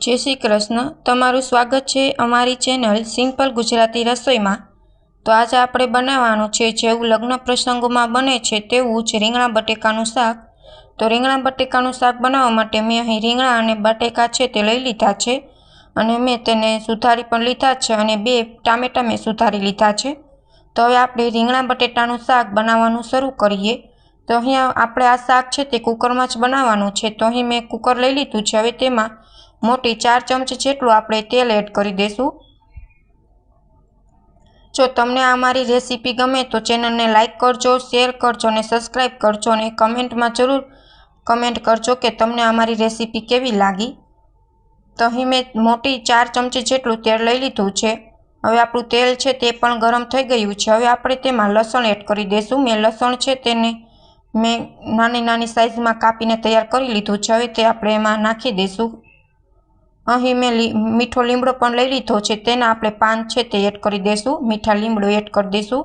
જય શ્રી કૃષ્ણ. તમારું સ્વાગત છે અમારી ચેનલ સિમ્પલ ગુજરાતી રસોઈમાં. તો આજે આપણે બનાવવાનું છે, જેવું લગ્ન પ્રસંગોમાં બને છે તેવું જ રીંગણા બટેકાનું શાક. તો રીંગણા બટેકાનું શાક બનાવવા માટે મેં અહીં રીંગણા અને બટેકા છે તે લઈ લીધા છે અને મેં તેને સુધારી પણ લીધા છે અને બે ટામેટા મેં સુધારી લીધા છે. તો હવે આપણે રીંગણા બટેટાનું શાક બનાવવાનું શરૂ કરીએ. તો અહીંયા આપણે આ શાક છે તે કુકરમાં જ બનાવવાનું છે. તો અહીં મેં કુકર લઈ લીધું છે. હવે તેમાં મોટી ચાર ચમચી જેટલું આપણે તેલ એડ કરી દઈશું જો તમને આ મારી રેસીપી ગમે તો ચેનલને લાઇક કરજો, શેર કરજો અને સબસ્ક્રાઈબ કરજો અને કમેન્ટમાં જરૂર કમેન્ટ કરજો કે તમને અમારી રેસીપી કેવી લાગી. તો અહીં મેં મોટી ચાર ચમચી જેટલું તેલ લઈ લીધું છે. હવે આપણું તેલ છે તે પણ ગરમ થઈ ગયું છે. હવે આપણે તેમાં લસણ એડ કરી દઈશું મેં લસણ છે તેને મેં નાની નાની સાઇઝમાં કાપીને તૈયાર કરી લીધું છે. હવે તે આપણે એમાં નાખી દઈશું અહીં મેં મીઠો લીમડો પણ લઈ લીધો છે. તેના આપણે પાન છે તે એડ કરી દઈશું મીઠા લીમડો એડ કરી દઈશું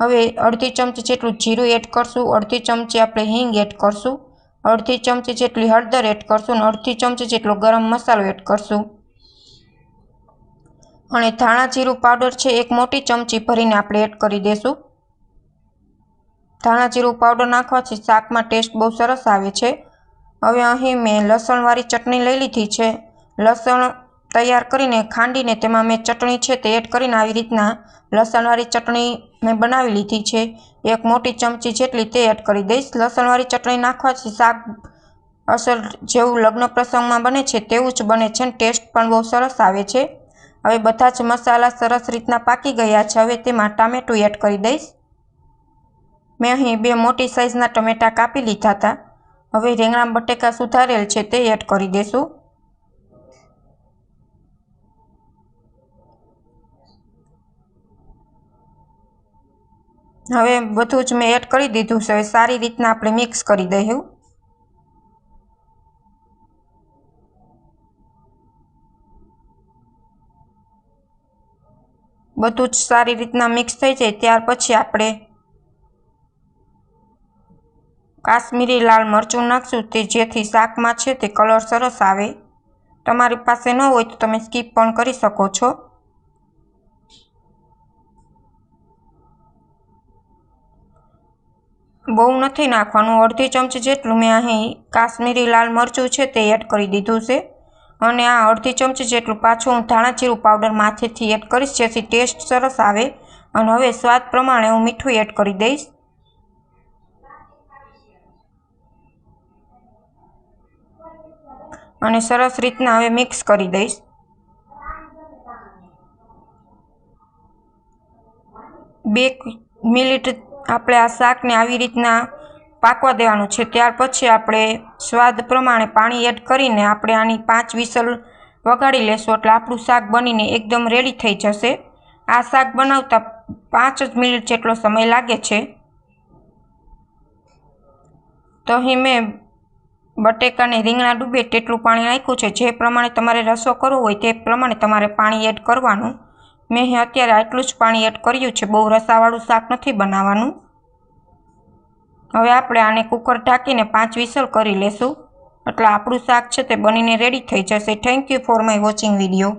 હવે અડધી ચમચી જેટલું જીરું એડ કરશું. અડધી ચમચી આપણે હિંગ એડ કરશું. અડધી ચમચી જેટલી હળદર એડ કરશું અને અડધી ચમચી જેટલો ગરમ મસાલો એડ કરશું. અને ધાણા જીરું પાવડર છે એક મોટી ચમચી ભરીને આપણે એડ કરી દઈશું ધાણા જીરું પાવડર નાખવાથી શાકમાં ટેસ્ટ બહુ સરસ આવે છે. હવે અહીં મેં લસણવાળી ચટણી લઈ લીધી છે. લસણ તૈયાર કરીને ખાંડીને તેમાં મેં ચટણી છે તે એડ કરીને આવી રીતના લસણવાળી ચટણી મેં બનાવી લીધી છે. એક મોટી ચમચી જેટલી તે એડ કરી દઈશ. લસણવાળી ચટણી નાખવાથી શાક અસલ જેવું લગ્ન પ્રસંગમાં બને છે તેવું જ બને છે અને ટેસ્ટ પણ બહુ સરસ આવે છે. હવે બધા જ મસાલા સરસ રીતના પાકી ગયા છે. હવે તેમાં ટામેટું એડ કરી દઈશ. મેં અહીં બે મોટી સાઇઝના ટમેટાં કાપી લીધા હતા. હવે રીંગણા બટેકા સુધારેલ છે તે એડ કરી દઈશું હવે બધું જ મેં એડ કરી દીધું છે. હવે સારી રીતના આપણે મિક્સ કરી દઈશું. બધું જ સારી રીતના મિક્સ થઈ જાય. ત્યાર પછી આપણે કાશ્મીરી લાલ મરચું નાખશું. તે જેથી શાકમાં છે તે કલર સરસ આવે. તમારી પાસે ન હોય તો તમે સ્કીપ પણ કરી શકો છો. બહુ નથી નાખવાનું. અડધી ચમચી જેટલું મેં અહીં કાશ્મીરી લાલ મરચું છે તે એડ કરી દીધું છે. અને આ અડધી ચમચી જેટલું પાછું હું ધાણા જીરું પાવડર માથેથી એડ કરીશ, જેથી ટેસ્ટ સરસ આવે. અને હવે સ્વાદ પ્રમાણે હું મીઠું એડ કરી દઈશ. અને સરસ રીતના હવે મિક્સ કરી દઈશ. બે મિનિટ આપણે આ શાકને આવી રીતના પાકવા દેવાનું છે. ત્યાર પછી આપણે સ્વાદ પ્રમાણે પાણી એડ કરીને આપણે આની પાંચ વિસલ વગાડી લેશું. એટલે આપણું શાક બનીને એકદમ રેડી થઈ જશે. આ શાક બનાવતા પાંચ જ મિનિટ જેટલો સમય લાગે છે. તો અહીં મેં બટેકાને રીંગણા ડૂબે તેટલું પાણી નાખ્યું છે. જે પ્રમાણે તમારે રસો કરવો હોય તે પ્રમાણે તમારે પાણી એડ કરવાનું. મેં અત્યારે આટલું જ પાણી એડ કર્યું છે, બહુ રસાવાળું શાક નથી બનાવવાનું. હવે આપણે આને કુકર ઢાંકીને પાંચ વિસલ કરી લેશું. એટલે આપણું શાક છે તે બનીને રેડી થઈ જશે. Thank you for my watching video